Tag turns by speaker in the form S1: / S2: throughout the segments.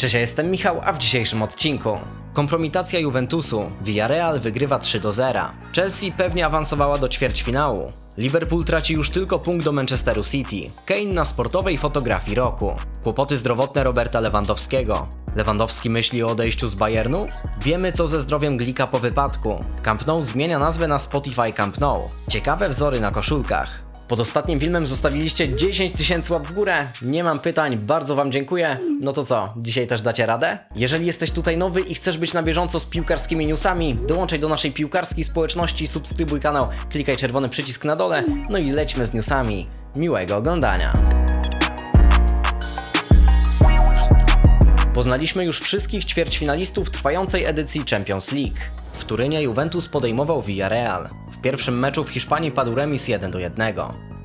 S1: Cześć, ja jestem Michał, a w dzisiejszym odcinku? Kompromitacja Juventusu, Villarreal wygrywa 3 do 0, Chelsea pewnie awansowała do ćwierćfinału, Liverpool traci już tylko punkt do Manchesteru City, Kane na sportowej fotografii roku, kłopoty zdrowotne Roberta Lewandowskiego, Lewandowski myśli o odejściu z Bayernu? Wiemy co ze zdrowiem Glika po wypadku, Camp Nou zmienia nazwę na Spotify Camp Nou, ciekawe wzory na koszulkach, pod ostatnim filmem zostawiliście 10 tysięcy łap w górę. Nie mam pytań, bardzo Wam dziękuję. No to co, dzisiaj też dacie radę? Jeżeli jesteś tutaj nowy i chcesz być na bieżąco z piłkarskimi newsami, dołączaj do naszej piłkarskiej społeczności, subskrybuj kanał, klikaj czerwony przycisk na dole, no i lećmy z newsami. Miłego oglądania. Poznaliśmy już wszystkich ćwierćfinalistów trwającej edycji Champions League. W Turynie Juventus podejmował Villarreal. W pierwszym meczu w Hiszpanii padł remis 1 do 1.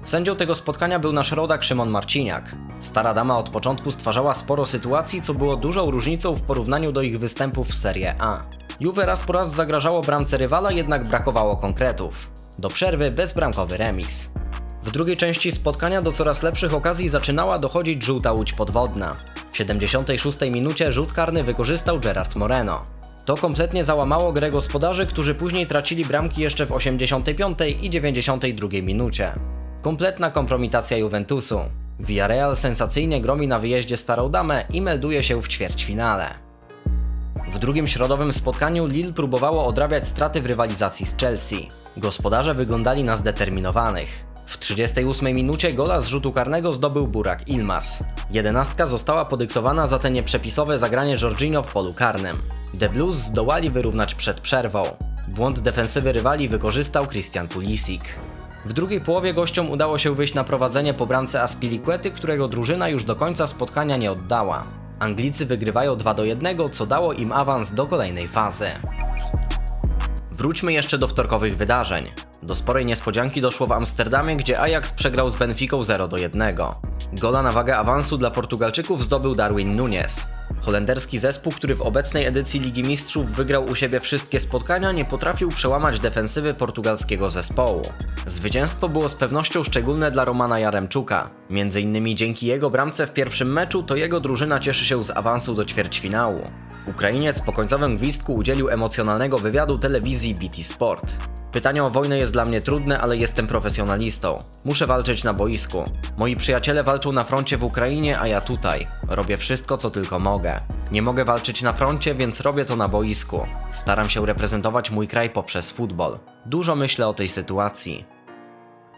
S1: Sędzią tego spotkania był nasz rodak Szymon Marciniak. Stara dama od początku stwarzała sporo sytuacji, co było dużą różnicą w porównaniu do ich występów w Serie A. Juve raz po raz zagrażało bramce rywala, jednak brakowało konkretów. Do przerwy bezbramkowy remis. W drugiej części spotkania do coraz lepszych okazji zaczynała dochodzić żółta łódź podwodna. W 76 minucie rzut karny wykorzystał Gerard Moreno. To kompletnie załamało grę gospodarzy, którzy później tracili bramki jeszcze w 85 i 92 minucie. Kompletna kompromitacja Juventusu. Villarreal sensacyjnie gromi na wyjeździe Starą Damę i melduje się w ćwierćfinale. W drugim środowym spotkaniu Lille próbowało odrabiać straty w rywalizacji z Chelsea. Gospodarze wyglądali na zdeterminowanych. W 38 minucie gola z rzutu karnego zdobył Burak Ilmaz. Jedenastka została podyktowana za te nieprzepisowe zagranie Jorginho w polu karnym. The Blues zdołali wyrównać przed przerwą. Błąd defensywy rywali wykorzystał Christian Pulisic. W drugiej połowie gościom udało się wyjść na prowadzenie po bramce Aspilicuety, którego drużyna już do końca spotkania nie oddała. Anglicy wygrywają 2 do 1, co dało im awans do kolejnej fazy. Wróćmy jeszcze do wtorkowych wydarzeń. Do sporej niespodzianki doszło w Amsterdamie, gdzie Ajax przegrał z Benficą 0 do 1. Gola na wagę awansu dla Portugalczyków zdobył Darwin Nunes. Holenderski zespół, który w obecnej edycji Ligi Mistrzów wygrał u siebie wszystkie spotkania, nie potrafił przełamać defensywy portugalskiego zespołu. Zwycięstwo było z pewnością szczególne dla Romana Jaremczuka. Między innymi dzięki jego bramce w pierwszym meczu to jego drużyna cieszy się z awansu do ćwierćfinału. Ukrainiec po końcowym gwizdku udzielił emocjonalnego wywiadu telewizji BT Sport. Pytanie o wojnę jest dla mnie trudne, ale jestem profesjonalistą. Muszę walczyć na boisku. Moi przyjaciele walczą na froncie w Ukrainie, a ja tutaj. Robię wszystko, co tylko mogę. Nie mogę walczyć na froncie, więc robię to na boisku. Staram się reprezentować mój kraj poprzez futbol. Dużo myślę o tej sytuacji.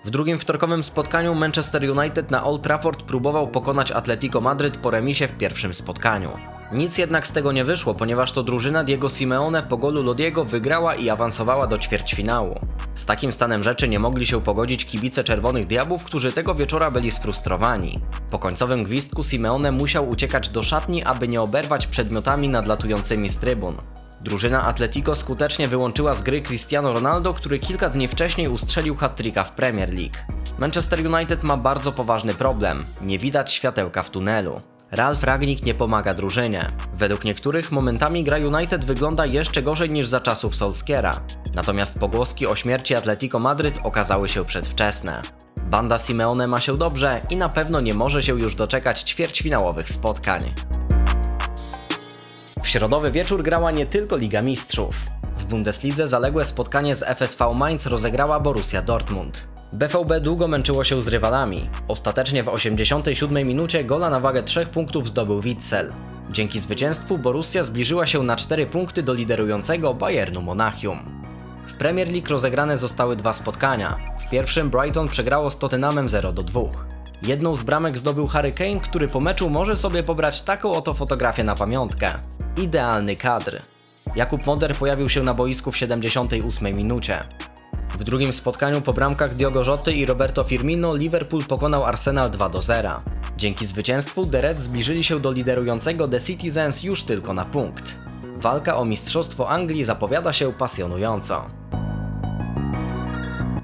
S1: W drugim wtorkowym spotkaniu Manchester United na Old Trafford próbował pokonać Atletico Madryt po remisie w pierwszym spotkaniu. Nic jednak z tego nie wyszło, ponieważ to drużyna Diego Simeone po golu Lodiego wygrała i awansowała do ćwierćfinału. Z takim stanem rzeczy nie mogli się pogodzić kibice Czerwonych Diabłów, którzy tego wieczora byli sfrustrowani. Po końcowym gwizdku Simeone musiał uciekać do szatni, aby nie oberwać przedmiotami nadlatującymi z trybun. Drużyna Atletico skutecznie wyłączyła z gry Cristiano Ronaldo, który kilka dni wcześniej ustrzelił hat-tricka w Premier League. Manchester United ma bardzo poważny problem. Nie widać światełka w tunelu. Ralf Ragnik nie pomaga drużynie. Według niektórych momentami gra United wygląda jeszcze gorzej niż za czasów Solskiera. Natomiast pogłoski o śmierci Atletico Madryt okazały się przedwczesne. Banda Simeone ma się dobrze i na pewno nie może się już doczekać ćwierćfinałowych spotkań. W środowy wieczór grała nie tylko Liga Mistrzów. W Bundeslidze zaległe spotkanie z FSV Mainz rozegrała Borussia Dortmund. BVB długo męczyło się z rywalami. Ostatecznie w 87 minucie gola na wagę 3 punktów zdobył Witzel. Dzięki zwycięstwu Borussia zbliżyła się na 4 punkty do liderującego Bayernu Monachium. W Premier League rozegrane zostały dwa spotkania. W pierwszym Brighton przegrało z Tottenhamem 0 do 2. Jedną z bramek zdobył Harry Kane, który po meczu może sobie pobrać taką oto fotografię na pamiątkę. Idealny kadr. Jakub Moder pojawił się na boisku w 78 minucie. W drugim spotkaniu po bramkach Diogo Jota i Roberto Firmino Liverpool pokonał Arsenal 2 do 0. Dzięki zwycięstwu The Reds zbliżyli się do liderującego The Citizens już tylko na punkt. Walka o Mistrzostwo Anglii zapowiada się pasjonująco.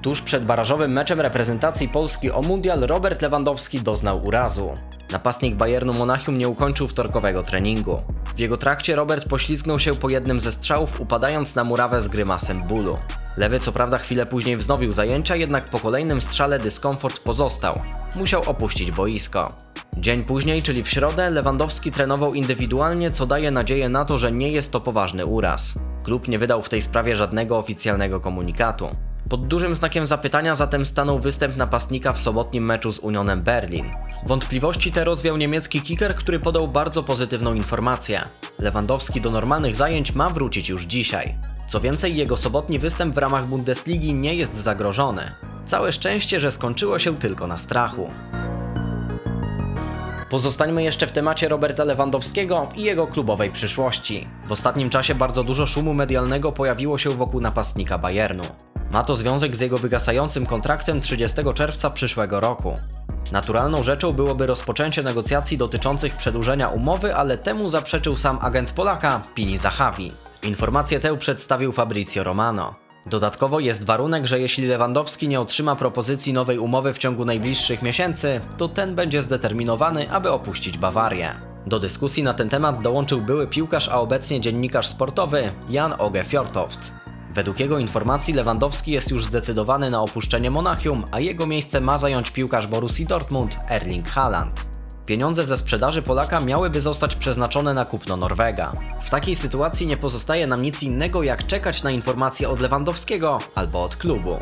S1: Tuż przed barażowym meczem reprezentacji Polski o Mundial Robert Lewandowski doznał urazu. Napastnik Bayernu Monachium nie ukończył wtorkowego treningu. W jego trakcie Robert poślizgnął się po jednym ze strzałów, upadając na murawę z grymasem bólu. Lewy co prawda chwilę później wznowił zajęcia, jednak po kolejnym strzale dyskomfort pozostał. Musiał opuścić boisko. Dzień później, czyli w środę, Lewandowski trenował indywidualnie, co daje nadzieję na to, że nie jest to poważny uraz. Klub nie wydał w tej sprawie żadnego oficjalnego komunikatu. Pod dużym znakiem zapytania zatem stanął występ napastnika w sobotnim meczu z Unionem Berlin. Wątpliwości te rozwiał niemiecki kicker, który podał bardzo pozytywną informację. Lewandowski do normalnych zajęć ma wrócić już dzisiaj. Co więcej, jego sobotni występ w ramach Bundesligi nie jest zagrożony. Całe szczęście, że skończyło się tylko na strachu. Pozostańmy jeszcze w temacie Roberta Lewandowskiego i jego klubowej przyszłości. W ostatnim czasie bardzo dużo szumu medialnego pojawiło się wokół napastnika Bayernu. Ma to związek z jego wygasającym kontraktem 30 czerwca przyszłego roku. Naturalną rzeczą byłoby rozpoczęcie negocjacji dotyczących przedłużenia umowy, ale temu zaprzeczył sam agent Polaka, Pini Zahavi. Informację tę przedstawił Fabrizio Romano. Dodatkowo jest warunek, że jeśli Lewandowski nie otrzyma propozycji nowej umowy w ciągu najbliższych miesięcy, to ten będzie zdeterminowany, aby opuścić Bawarię. Do dyskusji na ten temat dołączył były piłkarz, a obecnie dziennikarz sportowy Jan Oge Fjortoft. Według jego informacji Lewandowski jest już zdecydowany na opuszczenie Monachium, a jego miejsce ma zająć piłkarz Borussii Dortmund Erling Haaland. Pieniądze ze sprzedaży Polaka miałyby zostać przeznaczone na kupno Norwega. W takiej sytuacji nie pozostaje nam nic innego jak czekać na informacje od Lewandowskiego albo od klubu.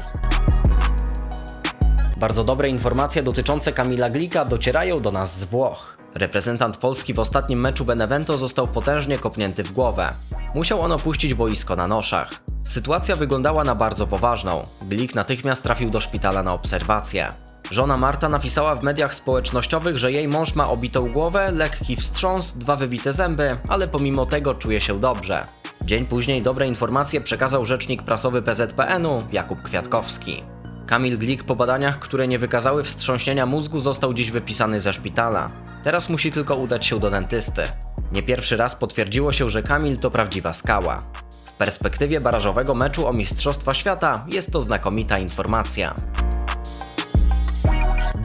S1: Bardzo dobre informacje dotyczące Kamila Glika docierają do nas z Włoch. Reprezentant Polski w ostatnim meczu Benevento został potężnie kopnięty w głowę. Musiał on opuścić boisko na noszach. Sytuacja wyglądała na bardzo poważną. Glik natychmiast trafił do szpitala na obserwację. Żona Marta napisała w mediach społecznościowych, że jej mąż ma obitą głowę, lekki wstrząs, dwa wybite zęby, ale pomimo tego czuje się dobrze. Dzień później dobre informacje przekazał rzecznik prasowy PZPN-u Jakub Kwiatkowski. Kamil Glik po badaniach, które nie wykazały wstrząśnienia mózgu, został dziś wypisany ze szpitala. Teraz musi tylko udać się do dentysty. Nie pierwszy raz potwierdziło się, że Kamil to prawdziwa skała. W perspektywie barażowego meczu o Mistrzostwa Świata jest to znakomita informacja.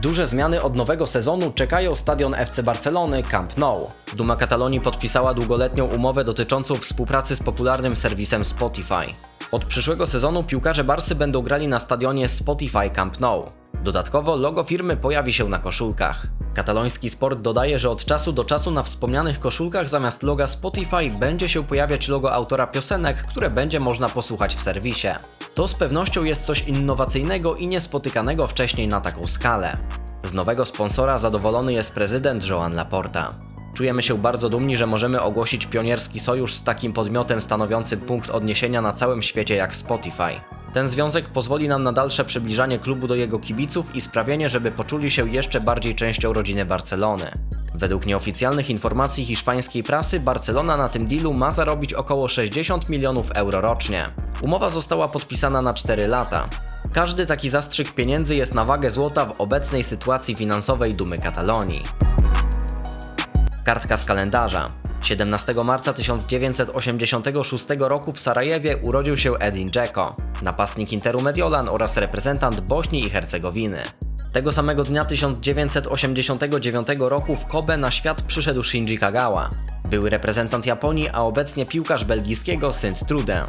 S1: Duże zmiany od nowego sezonu czekają stadion FC Barcelony Camp Nou. Duma Katalonii podpisała długoletnią umowę dotyczącą współpracy z popularnym serwisem Spotify. Od przyszłego sezonu piłkarze Barsy będą grali na stadionie Spotify Camp Nou. Dodatkowo logo firmy pojawi się na koszulkach. Kataloński Sport dodaje, że od czasu do czasu na wspomnianych koszulkach zamiast loga Spotify będzie się pojawiać logo autora piosenek, które będzie można posłuchać w serwisie. To z pewnością jest coś innowacyjnego i niespotykanego wcześniej na taką skalę. Z nowego sponsora zadowolony jest prezydent Joan Laporta. Czujemy się bardzo dumni, że możemy ogłosić pionierski sojusz z takim podmiotem stanowiącym punkt odniesienia na całym świecie jak Spotify. Ten związek pozwoli nam na dalsze przybliżanie klubu do jego kibiców i sprawienie, żeby poczuli się jeszcze bardziej częścią rodziny Barcelony. Według nieoficjalnych informacji hiszpańskiej prasy, Barcelona na tym dealu ma zarobić około 60 milionów euro rocznie. Umowa została podpisana na 4 lata. Każdy taki zastrzyk pieniędzy jest na wagę złota w obecnej sytuacji finansowej dumy Katalonii. Kartka z kalendarza. 17 marca 1986 roku w Sarajewie urodził się Edin Dzeko, napastnik Interu Mediolan oraz reprezentant Bośni i Hercegowiny. Tego samego dnia 1989 roku w Kobe na świat przyszedł Shinji Kagawa. Były reprezentant Japonii, a obecnie piłkarz belgijskiego Sint Trude.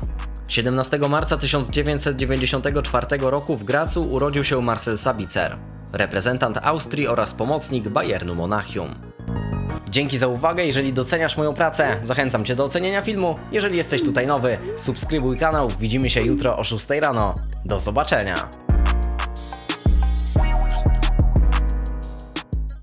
S1: 17 marca 1994 roku w Gracu urodził się Marcel Sabitzer, reprezentant Austrii oraz pomocnik Bayernu Monachium. Dzięki za uwagę, jeżeli doceniasz moją pracę, zachęcam Cię do ocenienia filmu. Jeżeli jesteś tutaj nowy, subskrybuj kanał, widzimy się jutro o 6 rano. Do zobaczenia!